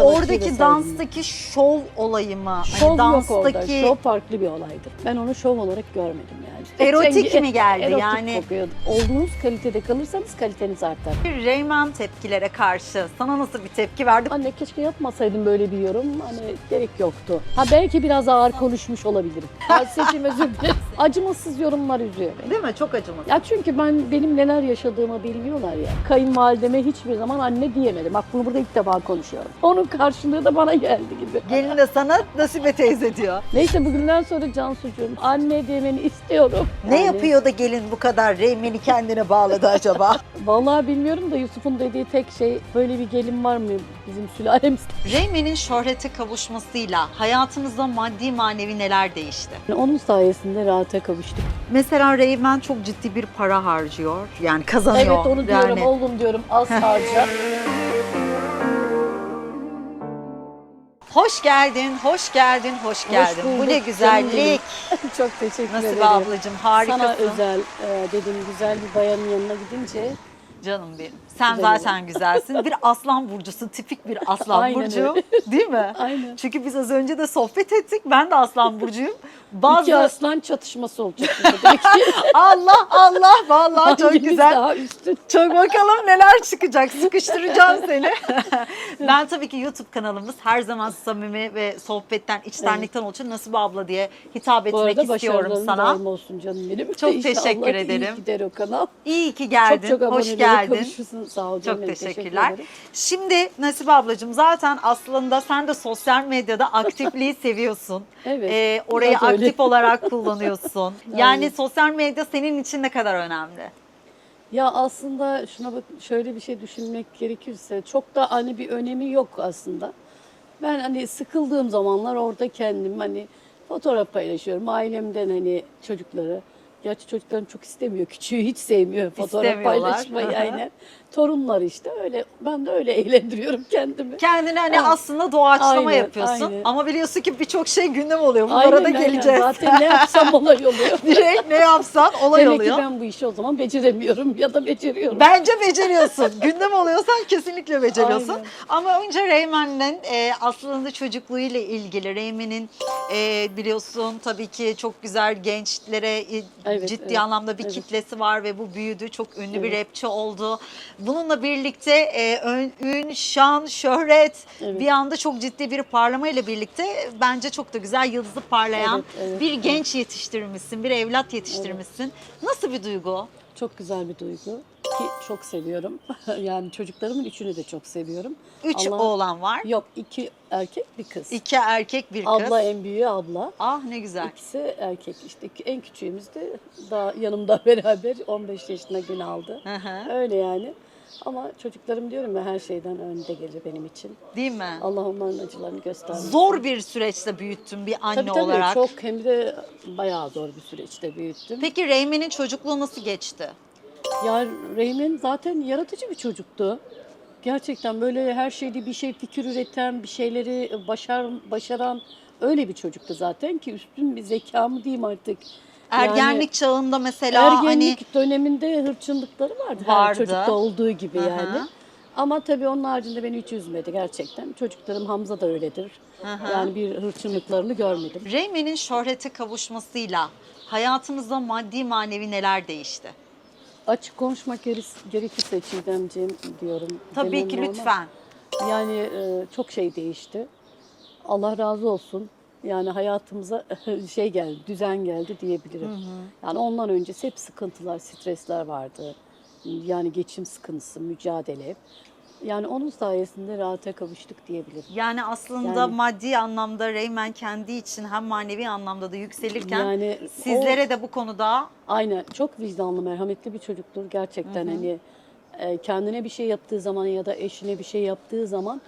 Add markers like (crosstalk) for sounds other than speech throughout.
sanatçıyı da oradaki sevdim. danstaki şov olayı mı? Şov hani yok orada. danstaki Şov farklı bir olaydır. Ben onu şov olarak görmedim yani. Erotik mi geldi erotik yani? kokuyor. Olduğunuz kalitede kalırsanız kaliteniz artar. bir Reymen tepkilere karşı sana nasıl bir tepki verdi? Anne keşke yapmasaydım böyle bir yorum. Hani gerek yoktu. Ha belki biraz ağır konuşmuş olabilirim. Ha, Seçim özür dilerim. (laughs) Acımasız yorumlar üzüyor beni. Değil mi? Çok acımasız. Ya çünkü ben benim neler yaşadığımı bilmiyorlar ya. Kayınvalideme hiçbir zaman anne diyemedim. Bak bunu burada ilk defa konuşuyorum. Onun karşılığı da bana geldi gibi. Gelin de sana Nasibe teyze diyor. Neyse bugünden sonra Cansucuğum anne demeni istiyorum. Ne Yani yapıyor da gelin bu kadar Reymen'i kendine bağladı acaba? (laughs) Vallahi bilmiyorum da Yusuf'un dediği tek şey böyle bir gelin var mı bizim sülalemiz? Reymen'in şöhrete kavuşmasıyla hayatımızda maddi manevi neler değişti? Onun sayesinde rahata kavuştuk. Mesela Reymen çok ciddi bir para harcıyor. Yani kazanıyor. Evet onu diyorum Yani oğlum diyorum az harca. (laughs) Hoş geldin, hoş geldin, hoş geldin. Bu bulduk ne canım güzellik. (laughs) Çok teşekkür Nasibe ederim. ablacığım harikasın. Sana özel e, dedim güzel bir bayanın yanına gidince Canım benim. Sen Güzel zaten güzelsin. Bir (laughs) aslan burcusun, tipik bir aslan Aynen burcu. öyle. Değil mi? aynen. Çünkü biz az önce de sohbet ettik. Ben de aslan burcuyum. (laughs) İki Bazı aslan çatışması olacak (laughs) Allah Allah vallahi çok hangimiz güzel. daha üstün. Çok bakalım neler çıkacak. Sıkıştıracağım seni. (laughs) ben tabii ki YouTube kanalımız her zaman samimi ve sohbetten, içtenlikten oluşan Nasibe abla diye hitap Bu etmek istiyorum sana. daim olsun canım benim. Çok İnşallah teşekkür iyi ederim. gider o kanal. İyi ki geldin. Çok çok Hoş geldin. Sağ ol canım. Çok teşekkür teşekkürler. ederim. Şimdi Nasibe ablacığım zaten aslında sen de sosyal medyada aktifliği (laughs) seviyorsun. Evet. Ee, orayı biraz öyle. Aktif (laughs) olarak kullanıyorsun. Yani sosyal medya senin için ne kadar önemli? Ya aslında şuna bak şöyle bir şey düşünmek gerekirse çok da hani bir önemi yok aslında. Ben hani sıkıldığım zamanlar orada kendim hani fotoğraf paylaşıyorum. Ailemden hani çocukları. Gerçi çocuklarım çok istemiyor. Küçüğü hiç sevmiyor fotoğraf paylaşmayı aynen. Torunlar işte öyle. Ben de öyle (laughs) eğlendiriyorum kendimi. Kendini hani Evet. aslında doğaçlama Aynen, yapıyorsun. aynen. Ama biliyorsun ki birçok şey gündem oluyor. Bunlara da Aynen, aynen. geleceğiz. Zaten ne yapsam (laughs) olay oluyor. Direkt ne yapsan (laughs) olay Demek oluyor. ki ben bu işi o zaman beceremiyorum ya da beceriyorum. Bence beceriyorsun. Gündem oluyorsan kesinlikle beceriyorsun. Aynen. Ama önce Reymen'in e, aslında çocukluğuyla ilgili Reymen'in e, biliyorsun tabii ki çok güzel gençlere e, Evet, ciddi evet, anlamda bir evet. kitlesi var ve bu büyüdü. Çok ünlü bir Evet. rapçi oldu. Bununla birlikte e, ön- ün, şan, şöhret Evet. bir anda çok ciddi bir parlamayla birlikte bence çok da güzel yıldızı parlayan Evet, evet, bir genç yetiştirmişsin, bir evlat yetiştirmişsin. Nasıl bir duygu? Çok güzel bir duygu ki çok seviyorum. (laughs) yani çocuklarımın üçünü de çok seviyorum. Üç Allah- oğlan var. Yok iki erkek bir kız. İki erkek bir kız. Abla en büyüğü abla. Ah ne güzel. İkisi erkek işte en küçüğümüz de daha yanımda (laughs) beraber 15 yaşına gün aldı. Hı hı. Öyle yani. Ama çocuklarım diyorum ya her şeyden önde gelir benim için. Değil mi? Allah onların acılarını göstermesin. Zor bir süreçte büyüttün bir anne tabii, tabii, olarak. çok hem de bayağı zor bir süreçte büyüttüm. Peki Reymen'in çocukluğu nasıl geçti? Ya Reymen zaten yaratıcı bir çocuktu. Gerçekten böyle her şeyde bir şey fikir üreten, bir şeyleri başar, başaran öyle bir çocuktu zaten ki üstün bir zeka mı diyeyim artık. Yani Ergenlik çağında mesela hani ergenlik döneminde hırçınlıkları vardı, her Vardı. çocukta olduğu gibi Hı hı. yani. Ama tabii onun haricinde beni hiç üzmedi gerçekten. Çocuklarım Hamza da öyledir. hı. Yani bir hırçınlıklarını görmedim. hani Reymen'in şöhrete kavuşmasıyla hayatımızda maddi manevi neler değişti? Açık konuşmak gerekirse Çiğdemciğim diyorum. Tabii ki normal. lütfen. Yani e, çok şey değişti. Allah razı olsun. Yani hayatımıza (laughs) şey geldi, düzen geldi diyebilirim. Yani ondan öncesi hep sıkıntılar, stresler vardı. Yani geçim sıkıntısı, mücadele. Yani onun sayesinde rahata kavuştuk diyebilirim. Yani aslında Yani- maddi anlamda Reymen kendi için hem manevi anlamda da yükselirken Yani sizlere de bu konuda Aynen çok vicdanlı, merhametli bir çocuktur gerçekten hani e, kendine bir şey yaptığı zaman ya da eşine bir şey yaptığı zaman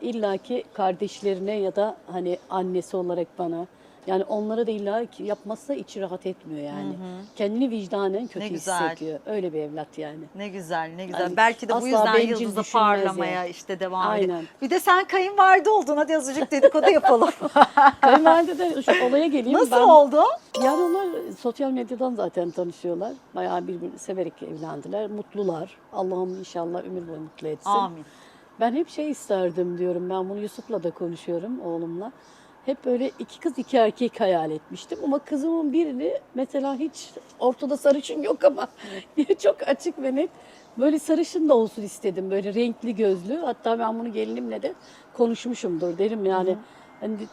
illaki kardeşlerine ya da hani annesi olarak bana yani onlara da illa yapmazsa içi rahat etmiyor yani. Kendini vicdanen kötü Ne güzel. hissediyor. Öyle bir evlat yani. Ne güzel, ne güzel. Yani Belki de bu yüzden yıldızı parlamaya yani. işte devam ediyor. Aynen. Bir de sen kayınvalide oldun. Hadi azıcık dedikodu yapalım. (laughs) Kayınvalide de şu olaya geleyim. Nasıl ben, oldu? Yani onlar sosyal medyadan zaten tanışıyorlar. Bayağı birbirini severek evlendiler. Mutlular. Allah'ım inşallah ömür boyu mutlu etsin. Amin. Ben hep şey isterdim diyorum. Ben bunu Yusuf'la da konuşuyorum oğlumla. Hep böyle iki kız iki erkek hayal etmiştim. Ama kızımın birini mesela hiç ortada sarışın yok ama (laughs) çok açık ve net. Böyle sarışın da olsun istedim. Böyle renkli gözlü. Hatta ben bunu gelinimle de konuşmuşumdur derim yani. Hani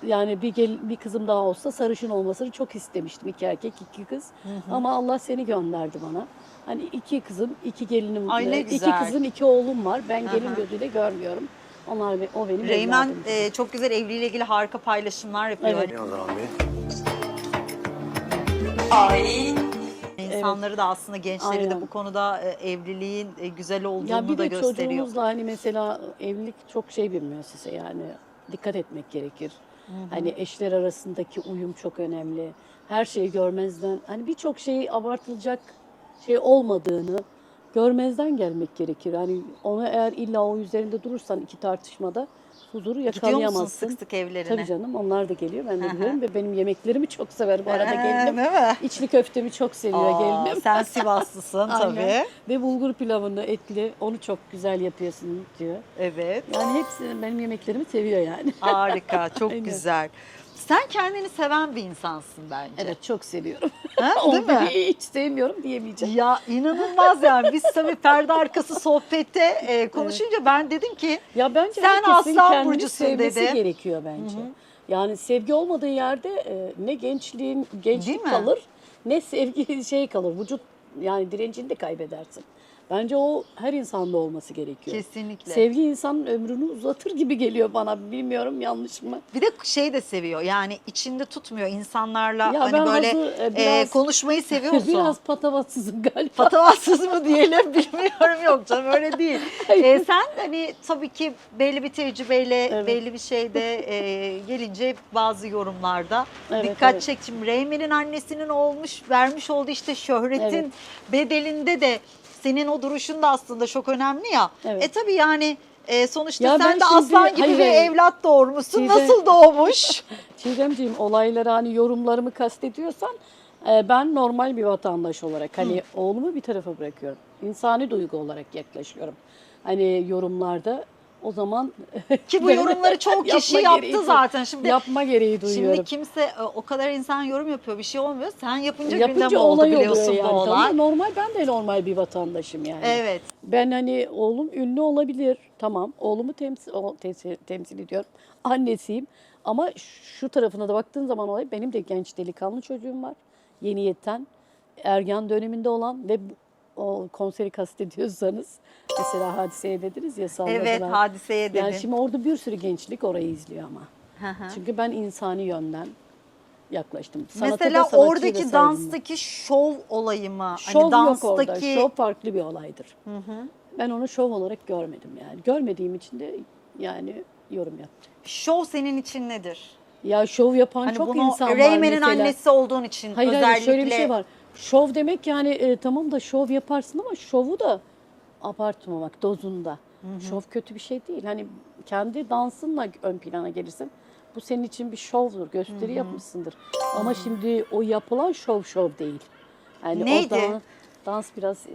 yani bir gel, bir kızım daha olsa sarışın olmasını çok istemiştim. iki erkek, iki kız. Ama Allah seni gönderdi bana. Hani iki kızım, iki gelinim, Ay ne e, iki kızım, iki oğlum var. Ben gelin Aha. gözüyle görmüyorum. Onlar o benim Reymen e, çok güzel evliliğiyle ilgili harika paylaşımlar yapıyor. Evet. Bey? İnsanları da aslında gençleri de Aynen. bu konuda e, evliliğin e, güzel olduğunu Ya bir da de gösteriyor. çocuğumuzla hani mesela evlilik çok şey bir müessese yani dikkat etmek gerekir. Hani eşler arasındaki uyum çok önemli. Her şeyi görmezden hani birçok şeyi abartılacak şey olmadığını görmezden gelmek gerekir. Hani ona eğer illa o üzerinde durursan iki tartışmada huzuru Gidiyor musun yakalayamazsın. sık sık evlerine? Tabii canım onlar da geliyor ben de hı. biliyorum ve benim yemeklerimi çok sever bu arada Ee, gelinim. değil mi? İçli köftemi çok seviyor Aa, gelinim. sen Sivaslısın (laughs) Aynen. tabii. Ve bulgur pilavını etli onu çok güzel yapıyorsun diyor. Evet. Yani hepsi benim yemeklerimi seviyor yani. Harika, (laughs) çok Aynen. güzel. Sen kendini seven bir insansın bence. Evet çok seviyorum. Ha, değil (laughs) Onu mi? hiç sevmiyorum diyemeyeceğim. Ya inanılmaz yani. Biz tabii perde arkası sohbette e, konuşunca ben dedim ki Ya bence Sen herkesin aslan kendini burcusun sevmesi dedi. gerekiyor bence. Yani sevgi olmadığı yerde e, ne gençliğin Değil gençlik mi? kalır ne sevgi (laughs) şey kalır. Vücut yani direncini de kaybedersin. Bence o her insanda olması gerekiyor. kesinlikle. Sevgi insanın ömrünü uzatır gibi geliyor bana. Bilmiyorum yanlış mı? Bir de şey de seviyor yani içinde tutmuyor insanlarla Ya hani ben böyle hazır, e, e, biraz- konuşmayı seviyor (laughs) musun? Biraz patavatsızım galiba. Patavatsız mı diyelim (laughs) bilmiyorum yok canım öyle değil. E, sen hani tabii ki belli bir tecrübeyle Evet. belli bir şeyde e, gelince bazı yorumlarda Evet, dikkat evet. çek. Şimdi Reymen'in annesinin olmuş vermiş olduğu işte şöhretin Evet. bedelinde de senin o duruşun da aslında çok önemli ya. Evet. E tabii yani e, sonuçta Ya sen de şimdi- aslan gibi hayır, bir hayır. evlat doğurmuşsun. Çiğdem- Nasıl doğmuş? (laughs) Çiğdemciğim olaylara hani yorumlarımı kastediyorsan e, ben normal bir vatandaş olarak hani oğlumu bir tarafa bırakıyorum. İnsani duygu olarak yaklaşıyorum. Hani yorumlarda o zaman Ki bu (laughs) yorumları çok kişi yapma yaptı zaten. Şimdi yapma gereği duyuyorum. Şimdi kimse e, o kadar insan yorum yapıyor bir şey olmuyor. Sen yapınca, Yapınca gündem oldu biliyorsun yani. bu olay. Tamam, normal ben de normal bir vatandaşım yani. Evet. Ben hani oğlum ünlü olabilir. Tamam. Oğlumu temsil, o- temsil, temsil ediyorum. Annesiyim. Ama şu tarafına da baktığın zaman olay benim de genç delikanlı çocuğum var. Yeni yeten. Ergen döneminde olan ve o konseri kastediyorsanız mesela hadiseye dediniz ya salladılar. Evet hadiseye dedin. Yani şimdi orada bir sürü gençlik orayı izliyor ama. Hı hı. Çünkü ben insani yönden yaklaştım. Sanata Mesela da oradaki danstaki şov olayı mı? Şov hani yok orada. danstaki Şov farklı bir olaydır. Ben onu şov olarak görmedim yani. Görmediğim için de yani yorum yaptım. şov senin için nedir? Ya şov yapan Hani çok bunu insan var Reymen'in mesela. annesi olduğun için Hayır özellikle. hayır şöyle bir şey var. Şov demek yani e, tamam da şov yaparsın ama şovu da abartmamak dozunda. Şov kötü bir şey değil. Hani kendi dansınla ön plana gelirsin. Bu senin için bir şovdur, gösteri yapmışsındır. Ama şimdi o yapılan şov şov değil. Yani Neydi? O dans, dans biraz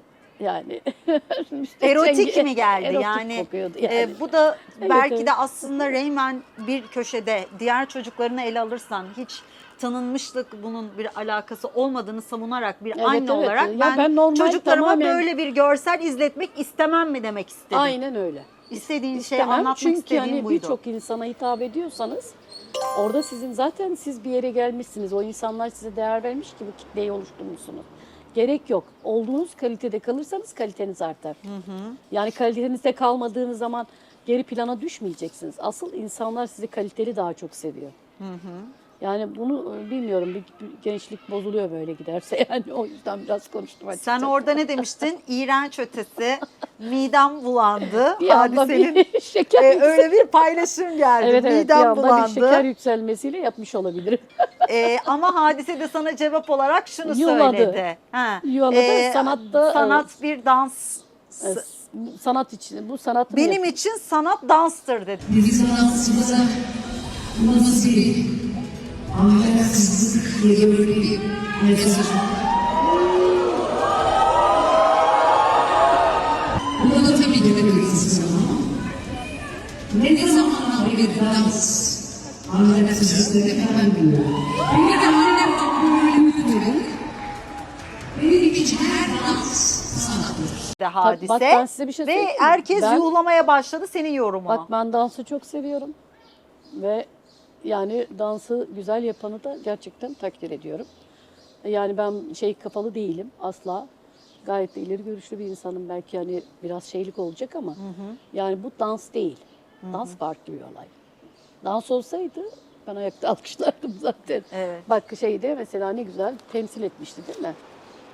yani (laughs) Erotik mi geldi erotik yani? e, yani. bu da Evet, belki evet. de aslında Reymen bir köşede diğer çocuklarını ele alırsan hiç tanınmışlık bunun bir alakası olmadığını savunarak bir Evet, anne evet. olarak Ya ben, ben normal çocuklarıma tamamen- böyle bir görsel izletmek istemem mi demek istedim. Aynen öyle. İstediğin şeyi İstemem. anlatmak Çünkü istediğin hani buydu. birçok insana hitap ediyorsanız orada sizin zaten siz bir yere gelmişsiniz. O insanlar size değer vermiş ki bu kitleyi oluşturmuşsunuz. Gerek yok. Olduğunuz kalitede kalırsanız kaliteniz artar. Yani kalitenizde kalmadığınız zaman geri plana düşmeyeceksiniz. Asıl insanlar sizi kaliteli daha çok seviyor. Yani bunu e, bilmiyorum bir, bir gençlik bozuluyor böyle giderse (laughs) yani o yüzden biraz konuştum açıkçası. Sen orada ne demiştin? İğrenç ötesi, midem bulandı. bir anda Hadisenin bir (laughs) şeker e, öyle bir paylaşım geldi. Evet evet bir midem anda bulandı. bir şeker yükselmesiyle yapmış olabilirim. Ee, ama hadise de sana cevap olarak şunu Yuladı. söyledi. Ha. Yuladı, sanatta, Sanat bir dans. Evet, sanat için bu sanatın Benim için sanat danstır dedi. Bir sanatçımıza bu nasıl bir ahlaksızlık diye böyle bir nefes Buna da tabii ki de bir ama dans. Anne kızları hemen biliyor. Beni de annem aklıma büyüdü. Benim için her dans sanattır. de hadise. bak ben size bir şey Ve herkes Ben- yuğlamaya başladı senin yorumuna. Bak ben dansı çok seviyorum. Ve yani dansı güzel yapanı da gerçekten takdir ediyorum. Yani ben şey kafalı değilim asla. Gayet de ileri görüşlü bir insanım. Belki hani biraz şeylik olacak ama yani bu dans değil. Dans farklı bir olay. Dans olsaydı ben ayakta (laughs) alkışlardım zaten. Evet. Bak şeyde mesela ne güzel temsil etmişti değil mi?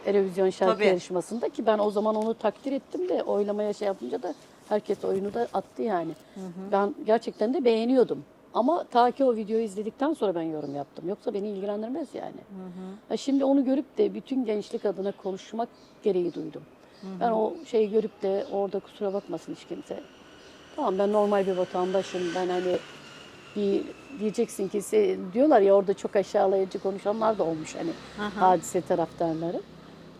Erevizyon şarkı Tabii. yarışmasında ki ben o zaman onu takdir ettim de oylamaya şey yapınca da herkes oyunu da attı yani. Ben gerçekten de beğeniyordum. Ama ta ki o videoyu izledikten sonra ben yorum yaptım. Yoksa beni ilgilendirmez yani. Ha şimdi onu görüp de bütün gençlik adına konuşmak gereği duydum. Ben o şeyi görüp de orada kusura bakmasın hiç kimse. Tamam ben normal bir vatandaşım. Ben hani bir diyeceksin ki diyorlar ya orada çok aşağılayıcı konuşanlar da olmuş hani hadise taraftarları.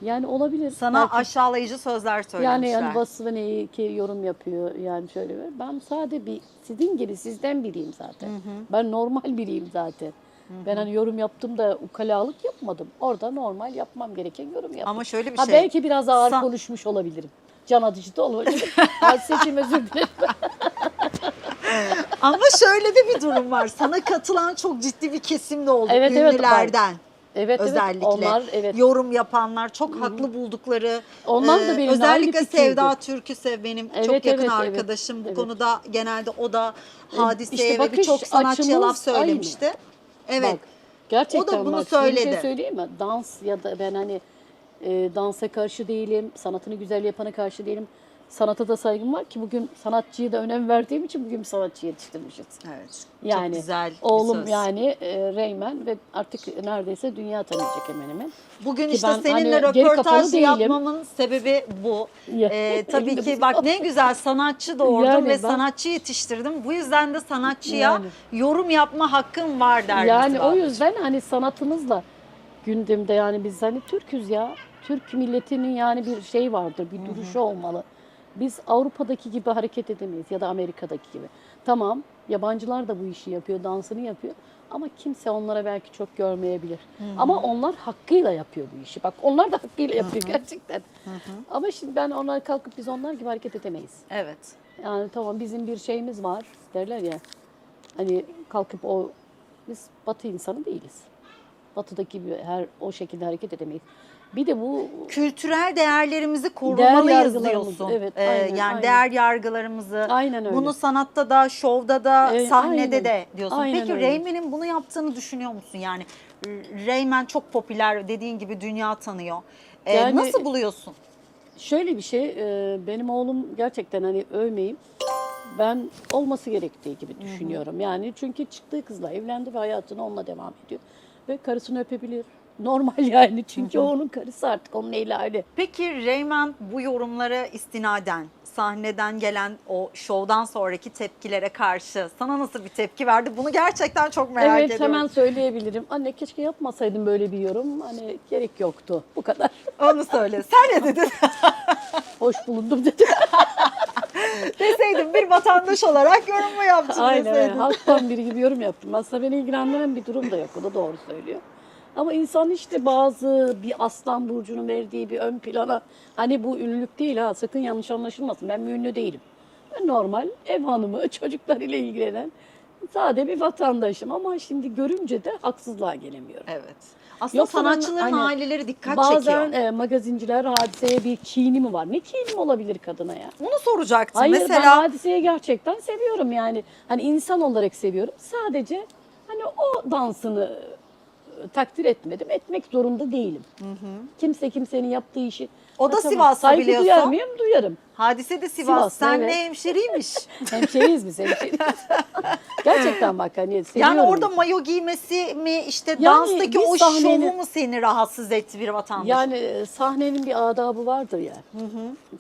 Yani olabilir. Sana Belki- aşağılayıcı sözler yani söylemişler. yani vasfı neyi ki yorum yapıyor yani şöyle bir. Ben sade bir sizin gibi sizden biriyim zaten. Ben normal biriyim zaten. Ben hani yorum yaptım da ukalalık yapmadım. Orada normal yapmam gereken yorum yaptım. Ama şöyle bir ha, şey. Belki biraz ağır Sa- konuşmuş olabilirim. Can atıcı da olabilir. Hadiseciğim (laughs) özür dilerim. Ama şöyle de bir durum var. Sana katılan çok ciddi bir kesim de oldu. Evet, Ünlülerden. Evet özellikle evet onlar evet. yorum yapanlar çok haklı buldukları Onlar da e, benim özellikle. Sevda Türküsev benim çok Evet, yakın evet, evet. arkadaşım bu Evet. konuda genelde o da hadiseye işte ve birçok sanatçıya laf açımız aynı. söylemişti. Evet. Bak, gerçekten O da bunu bak, size Bir söyledi. şey söyleyeyim mi? Dans ya da ben hani e, dansa karşı değilim, sanatını güzel yapana karşı değilim. Sanata da saygım var ki bugün sanatçıya da önem verdiğim için bugün bir sanatçı yetiştirmişiz. Evet. Yani çok güzel oğlum söz. yani e, Reymen ve artık neredeyse dünya tanıyacak hemen hemen. Bugün Ki işte ben seninle hani röportaj değilim. yapmamın sebebi bu. Ya, Ee, (laughs) tabii ki bu- bak ne güzel sanatçı doğurdum Yani ve ben- sanatçı yetiştirdim. Bu yüzden de sanatçıya Yani. yorum yapma hakkım var der Yani o yüzden hani sanatımızla gündemde yani biz hani Türk'üz ya. Türk milletinin yani bir şey vardır, bir duruşu olmalı. Biz Avrupa'daki gibi hareket edemeyiz ya da Amerika'daki gibi. Tamam, yabancılar da bu işi yapıyor, dansını yapıyor. Ama kimse onlara belki çok görmeyebilir. Ama onlar hakkıyla yapıyor bu işi. Bak onlar da hakkıyla yapıyor gerçekten. Ama şimdi ben onlar kalkıp biz onlar gibi hareket edemeyiz. Evet. Yani tamam bizim bir şeyimiz var derler ya. Hani kalkıp o biz batı insanı değiliz. Batıdaki gibi her o şekilde hareket edemeyiz. Bir de bu Kültürel değerlerimizi Değer korumalıyız yargılarımızı, diyorsun. evet, Ee, aynen, yani aynen. değer yargılarımızı. Aynen öyle. Bunu sanatta da, şovda da, Ee, sahnede aynen. de diyorsun. Aynen Peki. Reymen'in bunu yaptığını düşünüyor musun? Yani Reymen çok popüler dediğin gibi dünya tanıyor. Ee, Yani- nasıl buluyorsun? şöyle bir şey e, benim oğlum gerçekten hani övmeyeyim. Ben olması gerektiği gibi düşünüyorum. Yani çünkü çıktığı kızla evlendi ve hayatına onunla devam ediyor. Ve karısını öpebilir. Normal yani çünkü o onun karısı artık onun eli Peki Reymen bu yorumlara istinaden sahneden gelen o şovdan sonraki tepkilere karşı sana nasıl bir tepki verdi? Bunu gerçekten çok merak evet ediyorum. hemen söyleyebilirim. Anne keşke yapmasaydım böyle bir yorum. Hani gerek yoktu. Bu kadar. (laughs) Onu söyle. Sen ne dedin? (laughs) Hoş bulundum dedim. (laughs) deseydin bir vatandaş olarak yorumu yaptın Aynen deseydin. Halktan biri gibi yorum yaptım. Aslında beni ilgilendiren bir durum da yok. O da doğru söylüyor. Ama insan işte bazı bir aslan burcunun verdiği bir ön plana hani bu ünlülük değil ha sakın yanlış anlaşılmasın. Ben ünlü değilim. Ben normal ev hanımı (laughs) çocuklarıyla ilgilenen sade bir vatandaşım ama şimdi görünce de haksızlığa gelemiyorum. Evet. Aslında Yoksa ben sanatçıların hani aileleri dikkat Bazen çekiyor. e, magazinciler hadiseye bir kini mi var? Ne kini mi olabilir kadına ya? Bunu soracaktım. Hayır ben Mesela hadiseyi gerçekten seviyorum yani. Hani insan olarak seviyorum. Sadece hani o dansını takdir etmedim. Etmek zorunda değilim. Kimse kimsenin yaptığı işi. O da Ha, tamam, Sivaslı Saygı biliyorsun. duyar mıyım? Duyarım. hadise de Sivas. Sivaslı, Sen evet. ne hemşeriymiş. (laughs) Hemşeriyiz biz hemşeriyiz. (laughs) gerçekten bak hani seviyorum. yani orada mayo giymesi mi işte Yani danstaki o sahnenin- şovu mu seni rahatsız etti bir vatandaş? Yani e, sahnenin bir adabı vardır ya.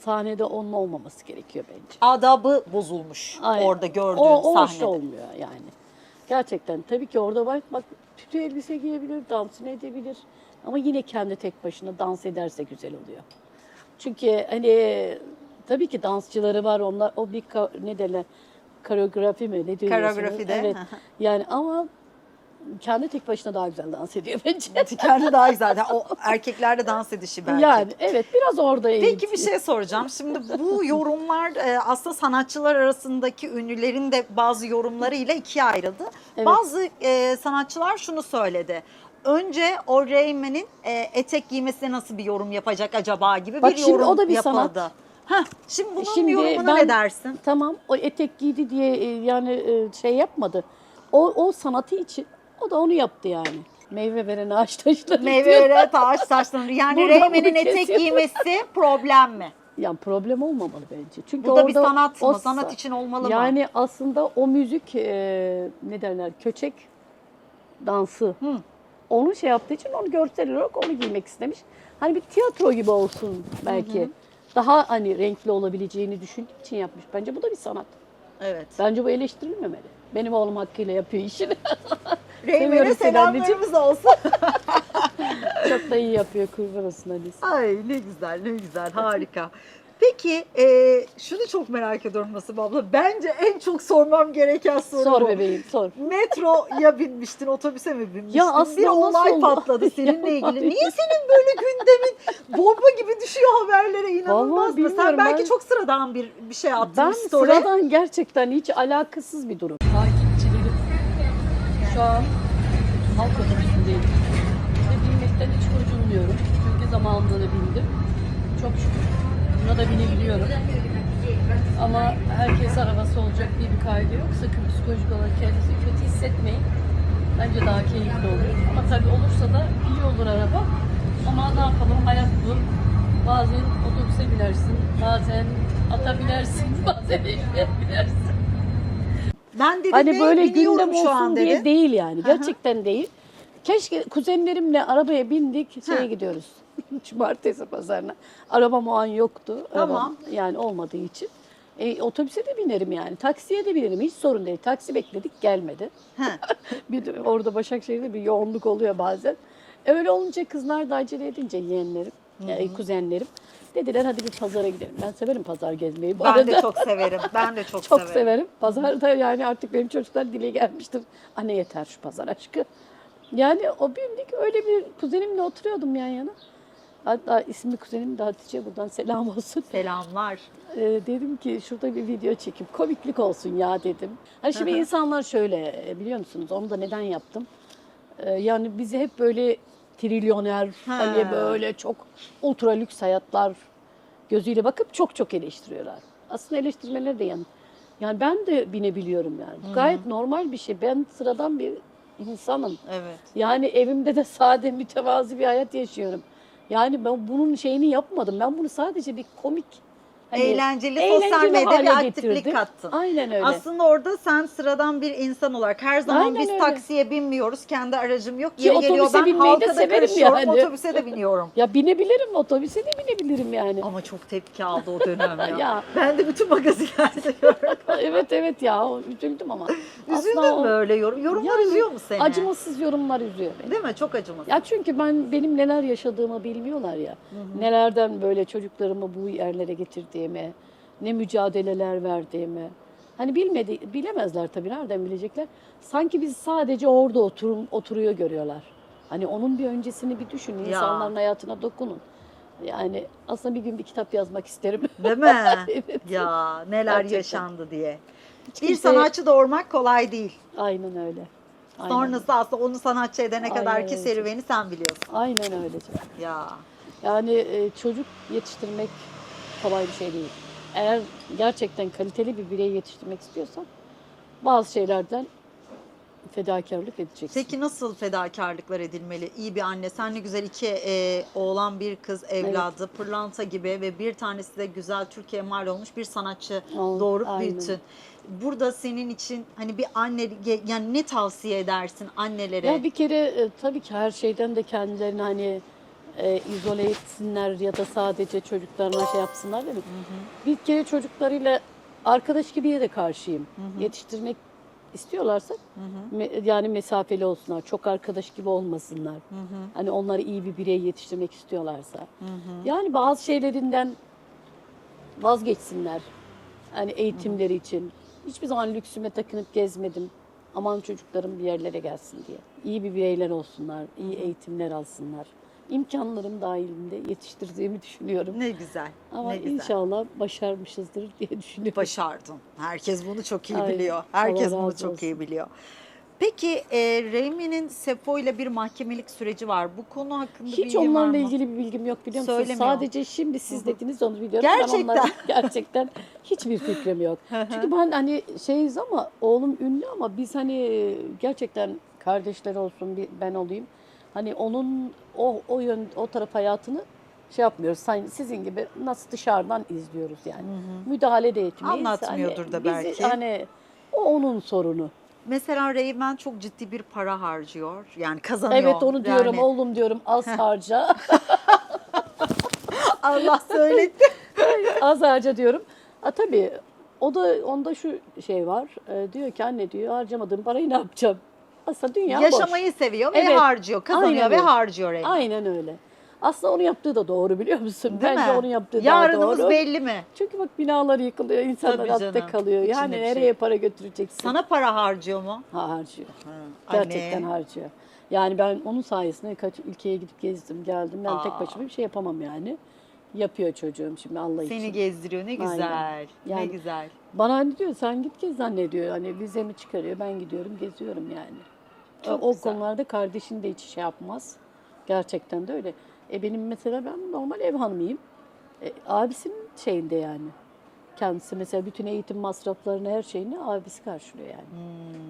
Sahnede onun olmaması gerekiyor bence. Adabı bozulmuş Aynen. orada gördüğün o, o hoş sahnede. olmuyor yani. Gerçekten tabii ki orada bak bak tütü elbise giyebilir, dansını edebilir. Ama yine kendi tek başına dans ederse güzel oluyor. Çünkü hani tabii ki dansçıları var onlar o bir ne derler koreografi mi ne diyorsunuz? Koreografi de, Evet. yani ama kendi tek başına daha güzel dans ediyor bence. Kendi daha güzel. Yani O erkeklerde dans edişi belki. Yani evet biraz orada Peki bir şey soracağım. Şimdi bu yorumlar e, aslında sanatçılar arasındaki ünlülerin de bazı yorumlarıyla ikiye ayrıldı. Evet. Bazı e, sanatçılar şunu söyledi. Önce o Reymen'in e, etek giymesine nasıl bir yorum yapacak acaba gibi Bak bir şimdi yorum o da bir yapıldı. sanat. Heh, şimdi bunun Şimdi yorumuna ben- ne dersin? Tamam o etek giydi diye e, yani e, şey yapmadı. O, o sanatı için o da onu yaptı yani. Meyve veren ağaç taşları. diyor. Meyvelere taş taşlanır. Yani Buradan Reymen'in bunu etek kesiyor. giymesi problem mi? Yani problem olmamalı bence. Çünkü Bu da bir orada sanat mı? o Sanat sa- için olmalı mı? Yani aslında o müzik e, ne derler köçek dansı. Onu şey yaptığı için onu görsel olarak onu giymek istemiş. Hani bir tiyatro gibi olsun belki. Daha hani renkli olabileceğini düşündüğü için yapmış. Bence bu da bir sanat. Evet. Bence bu eleştirilmemeli. Benim oğlum hakkıyla yapıyor işini. (laughs) Reymen'e seni anneciğim. selamlarımız olsun. (laughs) Çok da iyi yapıyor kurban olsun Alice. Ay ne güzel ne güzel harika. Peki e, şunu çok merak ediyorum Nasip abla. Bence en çok sormam gereken soru Sor bu. bebeğim sor. Metroya binmiştin, otobüse mi binmiştin? Ya aslında bir nasıl olay oldu? patladı (laughs) seninle ilgili. Niye senin böyle gündemin bomba gibi düşüyor haberlere inanılmaz Vallahi mı? Sen bilmiyorum, belki ben- çok sıradan bir bir şey attın Ben story. sıradan gerçekten hiç alakasız bir durum. Şu an halk otobüsündeyim. Ve binmekten hiç gocunmuyorum. Çünkü zamanında da bindim. Çok şükür. Buna da binebiliyorum. Ama herkes arabası olacak diye bir kaydı yok. Sakın psikolojik olarak kendinizi kötü hissetmeyin. Bence daha keyifli olur. Ama tabii olursa da iyi olur araba. Ama ne yapalım hayat bu. Bazen otobüse binersin, bazen ata binersin, (laughs) bazen eşeğe binersin. Ben dedim Hani böyle gündem şu an olsun diye dedi. değil yani. Gerçekten değil. Keşke kuzenlerimle arabaya bindik, şeye Ha. gidiyoruz. (laughs) Cumartesi pazarına. Arabam o an yoktu. Tamam. Arabam yani olmadığı için. E, otobüse de binerim yani. Taksiye de binerim. Hiç sorun değil. Taksi bekledik gelmedi. (laughs) Bir de orada Başakşehir'de bir yoğunluk oluyor bazen. Öyle olunca kızlar da acele edince yeğenlerim, e, kuzenlerim dediler hadi bir pazara gidelim. Ben severim pazar gezmeyi bu Ben arada. de çok severim. Ben de çok, (laughs) Çok severim. severim. Pazarda yani artık benim çocuklar dile gelmiştir. Anne yeter şu pazar aşkı. Yani o bindik öyle bir kuzenimle oturuyordum yan yana. Hatta ismi kuzenim de Hatice buradan selam olsun. Selamlar. Ee, dedim ki şurada bir video çekip komiklik olsun ya dedim. Hani şimdi insanlar şöyle e, biliyor musunuz onu da neden yaptım? Ee, yani bizi hep böyle trilyoner hani Ha. böyle çok ultra lüks hayatlar gözüyle bakıp çok çok eleştiriyorlar. Aslında eleştirmeleri de yan. Yani ben de binebiliyorum yani. Bu Gayet normal bir şey. Ben sıradan bir insanım. Evet. Yani evimde de (laughs) sade mütevazi bir hayat yaşıyorum. Yani ben bunun şeyini yapmadım. Ben bunu sadece bir komik hani eğlenceli, sosyal medyada aktiflik kattın. Aynen öyle. Aslında orada sen sıradan bir insan olarak her zaman Aynen biz öyle. taksiye binmiyoruz. Kendi aracım yok. Ki Yeri geliyor otobüse ben binmeyi de halka da severim karışıyorum. yani. Otobüse de biniyorum. (laughs) Ya binebilirim otobüse de binebilirim yani. Ama çok tepki aldı o dönem ya. (laughs) Ya. Ben de bütün magazinlerde gördüm. (laughs) evet evet ya üzüldüm ama. Üzüldün mü öyle yorum? Yorumlar Yani üzüyor mu seni? Acımasız yorumlar üzüyor beni. Değil mi? Çok acımasız. Ya çünkü ben benim neler yaşadığımı bilmiyorlar ya. Nelerden böyle çocuklarımı bu yerlere getirdiğimi, ne mücadeleler verdiğimi. Hani bilmedi, bilemezler tabii nereden bilecekler. Sanki biz sadece orada oturum, oturuyor görüyorlar. Hani onun bir öncesini bir düşünün, Ya. insanların hayatına dokunun. Yani aslında bir gün bir kitap yazmak isterim. Değil mi? (laughs) Evet. Ya neler Gerçekten. yaşandı diye. Bir kimse- sanatçı doğurmak kolay değil. Aynen öyle. Aynen, Sonrası aslında onu sanatçı edene Aynen kadar ki öyle. serüveni sen biliyorsun. Aynen öyle. Ya. Yani e, çocuk yetiştirmek kolay bir şey değil. Eğer gerçekten kaliteli bir birey yetiştirmek istiyorsan bazı şeylerden fedakarlık edeceksin. Peki nasıl fedakarlıklar edilmeli? İyi bir anne. Sen ne güzel iki e, oğlan bir kız evladı. Pırlanta gibi ve bir tanesi de güzel Türkiye mal olmuş bir sanatçı Ol- doğurup aynen. büyütün. Burada senin için hani bir anne yani ne tavsiye edersin annelere? Ya bir kere e, tabii ki her şeyden de kendilerini hani e, izole etsinler ya da sadece çocuklarına şey yapsınlar değil mi? Bir kere çocuklarıyla arkadaş gibiye de karşıyım. Yetiştirmek istiyorlarsa me- yani mesafeli olsunlar. Çok arkadaş gibi olmasınlar. Hani onları iyi bir birey yetiştirmek istiyorlarsa. Yani bazı şeylerinden vazgeçsinler. Hani eğitimleri için. Hiçbir zaman lüksüme takınıp gezmedim. Aman çocuklarım bir yerlere gelsin diye. İyi bir bireyler olsunlar, iyi eğitimler alsınlar. İmkanlarım dahilinde yetiştirdiğimi düşünüyorum. Ne güzel. Ama ne güzel. inşallah başarmışızdır diye düşünüyorum. Başardın. Herkes bunu çok iyi Aynen. biliyor. Herkes bunu çok olsun. iyi biliyor. Peki e, Reymen'in Sefo ile bir mahkemelik süreci var. Bu konu hakkında Hiç bilgin var onlarla mı? ilgili bir bilgim yok biliyor musunuz? Sadece şimdi siz dediniz onu biliyorum. Gerçekten. Ben onlarla (laughs) gerçekten hiçbir fikrim yok. Çünkü ben hani şeyiz ama oğlum ünlü ama biz hani gerçekten kardeşler olsun bir ben olayım. Hani onun o o yön o taraf hayatını şey yapmıyoruz. Sen- Sizin gibi nasıl dışarıdan izliyoruz yani. Müdahale de etmeyiz. Anlatmıyordur Hani da bizi- belki. Hani o onun sorunu. Mesela Reymen çok ciddi bir para harcıyor. Yani kazanıyor. Evet onu diyorum. Yani Oğlum diyorum az harca. (laughs) Allah söyletti. az harca diyorum. Ha, tabii o da onda şu şey var. e, diyor ki anne diyor harcamadığım parayı ne yapacağım? Aslında dünya boş. Yaşamayı seviyor ve Evet. harcıyor. Kazanıyor Aynen ve öyle. harcıyor Reymen. Aynen öyle. Aslında onu yaptığı da doğru biliyor musun? Değil Bence mi? onun yaptığı Yarınımız daha doğru. belli mi? Çünkü bak binalar yıkılıyor, insanlar Tabii canım. kalıyor. Yani İçinde bir nereye şey. para götüreceksin? Sana para harcıyor mu? Ha, harcıyor. Anne. Gerçekten harcıyor. Yani ben onun sayesinde kaç ülkeye gidip gezdim, geldim. Ben tek Aa. başıma bir şey yapamam yani. Yapıyor çocuğum şimdi Allah için. Seni gezdiriyor. Ne Aynen. güzel. Ne Yani- güzel. Bana hani diyor sen git gez zannediyor. Hani vizemi çıkarıyor ben gidiyorum geziyorum yani. Çok o güzel. konularda kardeşin de hiç şey yapmaz. Gerçekten de öyle. E benim mesela ben normal ev hanımıyım. E, abisinin şeyinde yani. Kendisi mesela bütün eğitim masraflarını her şeyini abisi karşılıyor yani. Hmm.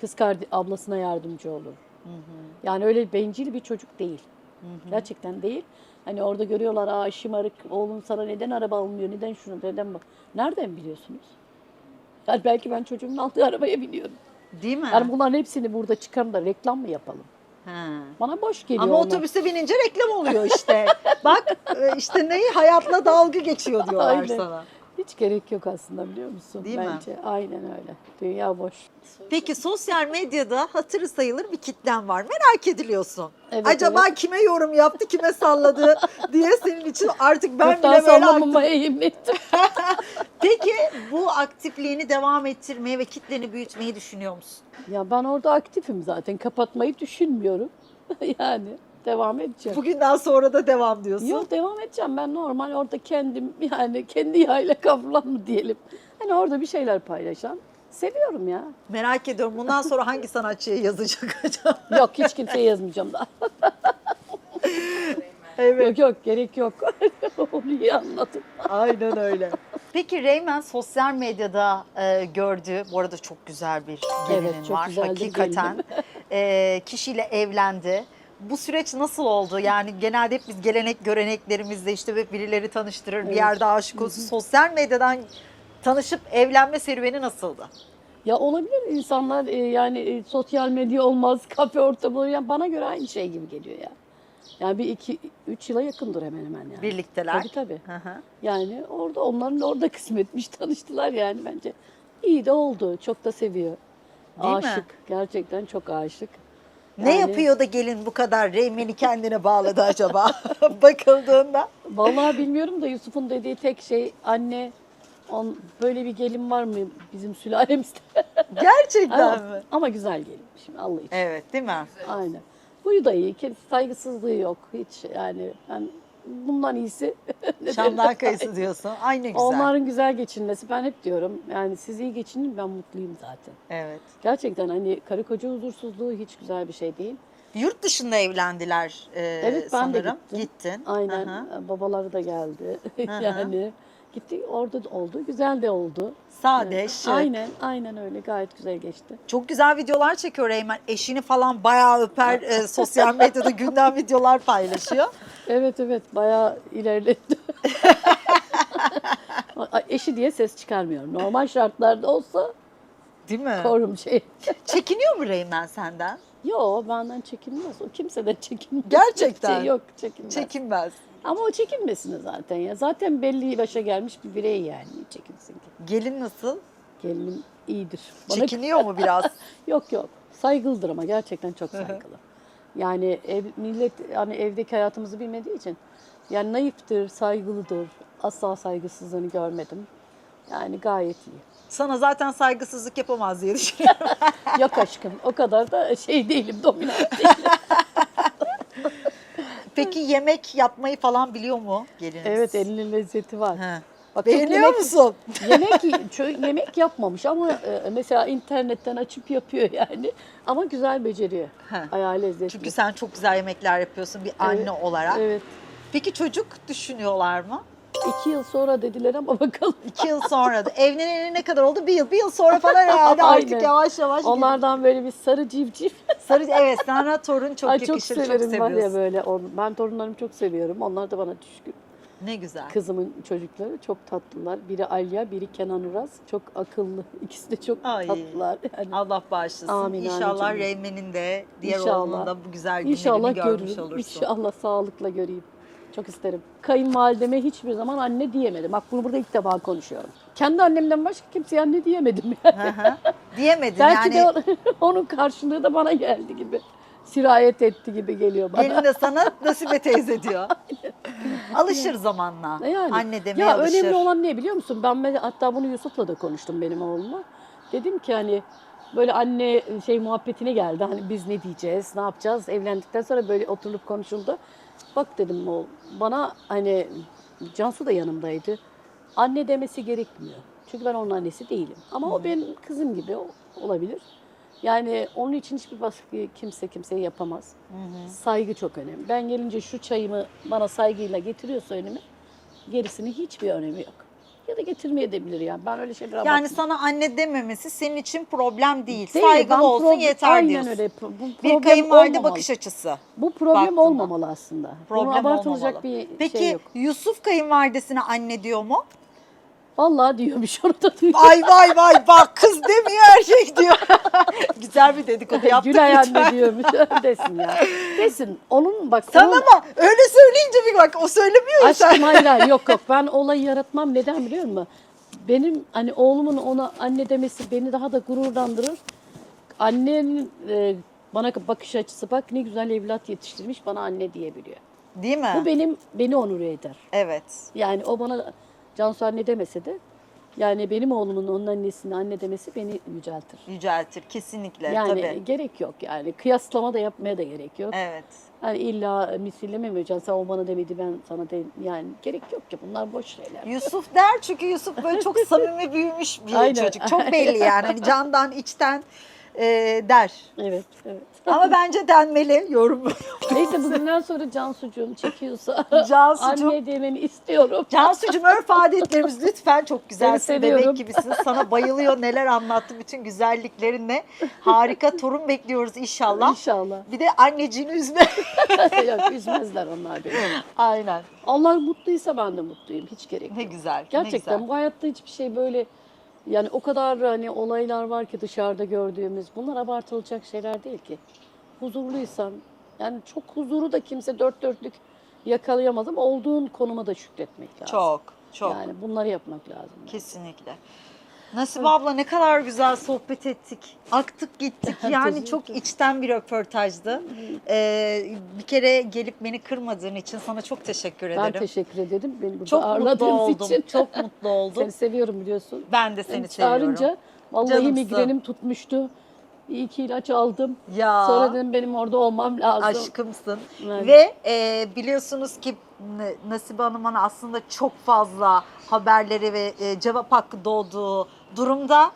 Kız kardeş ablasına yardımcı olur. Yani öyle bencil bir çocuk değil. Gerçekten değil. Hani orada görüyorlar aa şımarık oğlum sana neden araba almıyor neden şunu neden bak. Nereden biliyorsunuz? Yani belki ben çocuğumun aldığı arabaya biniyorum. Değil mi? Yani bunların hepsini burada çıkalım da reklam mı yapalım? Ha. Bana boş geliyor Ama onlar. otobüse binince reklam oluyor işte. Bak e, işte neyi hayatla dalga geçiyor (laughs) diyorlar Aynen. sana. Hiç gerek yok aslında biliyor musun? Değil mi? Bence aynen öyle. Dünya boş. Peki sosyal medyada hatırı sayılır bir kitlen var. Merak ediliyorsun. Evet, Acaba kime yorum yaptı, kime salladı (laughs) diye senin için artık ben Hatta bile merak sallamamaya eğimlettim. (laughs) Peki bu aktifliğini devam ettirmeyi ve kitleni büyütmeyi düşünüyor musun? ya ben orada aktifim zaten. Kapatmayı düşünmüyorum. (laughs) yani devam edeceğim. Bugünden sonra da devam diyorsun. Yok devam edeceğim. Ben normal orada kendim yani kendi yayla kavrulan mı diyelim. Hani orada bir şeyler paylaşan. Seviyorum ya. Merak ediyorum bundan sonra hangi sanatçıya yazacak (laughs) acaba? Yok hiç kimseye yazmayacağım daha. Evet. Yok yok gerek yok. (laughs) Onu iyi anladım. Aynen öyle. Peki Reymen sosyal medyada e, gördüğü, bu arada çok güzel bir gelinin Evet, çok var. güzel bir Hakikaten e, kişiyle evlendi. Bu süreç nasıl oldu? Yani genelde hep biz gelenek göreneklerimizde işte hep birileri tanıştırır, bir yerde aşık olsun. Sosyal medyadan tanışıp evlenme serüveni nasıldı? Ya olabilir insanlar e, yani e, sosyal medya olmaz, (laughs) kafe ortamı olur. Yani bana göre aynı şey gibi geliyor ya. Yani bir iki, üç yıla yakındır hemen hemen yani. Birlikteler. Tabii tabii. Hı hı. Yani orada onların da orada (laughs) kısmetmiş tanıştılar yani bence. İyi de oldu. Çok da seviyor. Değil mi? aşık. Gerçekten çok aşık. Ne Yani- yapıyor da gelin bu kadar Reymen'i kendine bağladı acaba (laughs) bakıldığında? Vallahi bilmiyorum da Yusuf'un dediği tek şey anne on, böyle bir gelin var mı bizim sülalemizde? (laughs) Gerçekten ama, mi? ama güzel gelin şimdi Allah için. Evet değil mi? Aynen. Huyu da iyi. Saygısızlığı yok. Hiç yani ben bundan iyisi. (laughs) Şam'dan kayısı diyorsun. Ay ne güzel. Onların güzel geçinmesi. Ben hep diyorum yani siz iyi geçinin ben mutluyum zaten. Evet. Gerçekten hani karı koca huzursuzluğu hiç güzel bir şey değil. Yurt dışında evlendiler e, Evet ben de sanırım. gittim. Gittin. Aynen. Hı hı. Babaları da geldi. (laughs) hı. yani gitti orada da oldu. Güzel de oldu. Sade, Evet. şık. Aynen, aynen öyle. Gayet güzel geçti. Çok güzel videolar çekiyor Reymen. Eşini falan bayağı öper. e, (laughs) sosyal medyada gündem videolar paylaşıyor. Evet evet bayağı ilerletti. Ay, (laughs) Eşi diye ses çıkarmıyorum. Normal şartlarda olsa Değil mi? korum şey. (laughs) Çekiniyor mu Reymen senden? Yo benden çekinmez. O kimseden çekinmez. Gerçekten. Şey yok çekinmez. Çekinmez. Ama o çekinmesin zaten ya. Zaten belli başa gelmiş bir birey yani. Çekinsin ki? Gelin nasıl? Gelinim iyidir. Bana- Çekiniyor mu biraz? (laughs) Yok yok. Saygılıdır ama gerçekten çok saygılı. Yani ev, millet hani evdeki hayatımızı bilmediği için yani naiftir, saygılıdır. Asla saygısızlığını görmedim. Yani gayet iyi. Sana zaten saygısızlık yapamaz diye düşünüyorum. (laughs) Yok aşkım o kadar da şey değilim dominant değilim. (laughs) Peki yemek yapmayı falan biliyor mu geliniz? evet elinin lezzeti var. He. Bak, Beğeniyor yemek- musun? (laughs) Yemek çö- yemek yapmamış ama e, mesela internetten açıp yapıyor yani. Ama güzel beceriyor. He. Ayağı lezzetli. Çünkü sen çok güzel yemekler yapıyorsun bir anne Evet, olarak. Evet. Peki çocuk düşünüyorlar mı? İki yıl sonra dediler ama (laughs) bakalım. İki yıl sonra da evleneli ne kadar oldu? Bir yıl. Bir yıl sonra falan herhalde (laughs) artık Aynen. yavaş yavaş. Onlardan böyle bir sarı civciv. (laughs) Sarı, evet sana torun çok Ay, yakışır. çok Çok, severim var ya seviyorsun. böyle. Ben torunlarımı çok seviyorum. Onlar da bana düşkün. Ne güzel. Kızımın çocukları çok tatlılar. Biri Alya, biri Kenan Uraz. Çok akıllı. İkisi de çok Ay. tatlılar. Yani Allah bağışlasın. Amin, İnşallah anneciğim. Reymen'in de diğer İnşallah. oğlunun da bu güzel günlerini İnşallah görmüş görürüm. olursun. İnşallah sağlıkla göreyim. Çok isterim. Kayınvalideme hiçbir zaman anne diyemedim. Bak bunu burada ilk defa konuşuyorum. Kendi annemden başka kimseye anne diyemedim. Yani. Hı hı. Diyemedin Belki yani. de (laughs) onun karşılığı da bana geldi gibi. Sirayet etti gibi geliyor bana. Gelin de sana Nasibe teyze diyor. (laughs) Alışır zamanla. Yani, Anne demeye ya alışır. önemli olan ne biliyor musun? Ben hatta bunu Yusuf'la da konuştum benim oğluma. Dedim ki hani böyle anne şey muhabbetine geldi. Hani biz ne diyeceğiz, ne yapacağız? Evlendikten sonra böyle oturup konuşuldu. Bak dedim o bana hani Cansu da yanımdaydı. Anne demesi gerekmiyor. Çünkü ben onun annesi değilim. Ama o benim kızım gibi olabilir. Yani onun için hiçbir baskı kimse kimseye yapamaz. Saygı çok önemli. Ben gelince şu çayımı bana saygıyla getiriyorsa önüme gerisinin hiçbir önemi yok. Ya da getirmeye de bilir yani. Ben öyle şeylere Yani sana anne dememesi senin için problem değil. Değil, Saygılı olsun problem- yeter Aynen diyorsun. öyle. Bu Bir problem kayınvalide olmamalı. bakış açısı. Bu problem baktığında. olmamalı aslında. Problem Bunun abartılacak olmamalı. bir Peki şey yok. Yusuf kayınvalidesine anne diyor mu? Vallahi diyormuş onu da diyor. Vay vay vay bak kız demiyor her şey diyor. (laughs) Güzel bir dedikodu yaptık Gülay lütfen. anne diyormuş. Desin ya. Desin. Onun bak. Sen onun- ama öyle söyleyince bir bak o söylemiyor ya sen. Aşkım hayır hayır, yok yok (laughs) ben olayı yaratmam neden biliyor musun? Benim hani oğlumun ona anne demesi beni daha da gururlandırır. Annenin e, bana bakış açısı bak ne güzel evlat yetiştirmiş bana anne diyebiliyor. Değil mi? Bu benim beni onur eder. Evet. Yani o bana Cansu anne demese de yani benim oğlumun onun annesine anne demesi beni yüceltir. Yüceltir kesinlikle Yani tabii. gerek yok yani kıyaslama da yapmaya da gerek yok. Evet. Hani illa misilleme mi Can sen o bana demedi ben sana de yani gerek yok ki bunlar boş şeyler. Yusuf der çünkü Yusuf böyle çok (laughs) samimi büyümüş bir Aynen. çocuk. Çok belli yani hani candan içten e, der. Evet, evet. Ama bence denmeli yorum. (laughs) Neyse bugünden sonra Cansucuğum çekiyorsa Cansucuğum. anne demeni istiyorum. Cansucuğum örf adetlerimiz lütfen çok güzelsin. Bebek gibisin. Sana bayılıyor. Neler anlattı bütün güzelliklerinle. Harika torun bekliyoruz inşallah. İnşallah. Bir de anneciğini üzme. (laughs) Yok üzmezler onlar beni. Aynen. Onlar mutluysa ben de mutluyum. Hiç gerek yok. Ne güzel. ne Gerçekten güzel. bu hayatta hiçbir şey böyle yani o kadar hani olaylar var ki dışarıda gördüğümüz. Bunlar abartılacak şeyler değil ki. Huzurluysan yani çok huzuru da kimse dört dörtlük yakalayamaz ama olduğun konuma da şükretmek lazım. Çok, çok. Yani bunları yapmak lazım. Kesinlikle. Nasibe abla ne kadar güzel sohbet ettik. Aktık gittik. (laughs) Yani çok içten bir röportajdı. Ee, bir kere gelip beni kırmadığın için sana çok teşekkür ederim. Ben teşekkür ederim. Beni burada çok mutlu oldum. için. (laughs) Çok mutlu oldum. Seni seviyorum biliyorsun. ben de seni seviyorum. çağırınca vallahi Canımsın. migrenim tutmuştu. Bir iki ilaç aldım. Ya. Sonra dedim benim orada olmam lazım. Aşkımsın. Evet. Ve e, biliyorsunuz ki Nasibe Hanım'ın aslında çok fazla haberleri ve e, cevap hakkı doğduğu durumda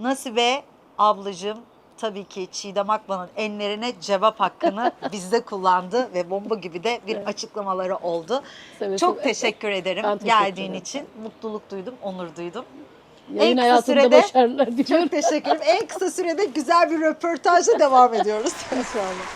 Nasibe ablacığım tabii ki Çiğdem Akman'ın enlerine cevap hakkını (laughs) bizde kullandı ve bomba gibi de bir açıklamaları oldu. Seve Çok seve. teşekkür ederim Ben teşekkür geldiğin ederim. için. Mutluluk duydum, onur duydum. Yayın en kısa sürede- başarılar diliyorum. Çok (laughs) teşekkür ederim. En kısa sürede güzel bir röportajla devam ediyoruz. İnşallah.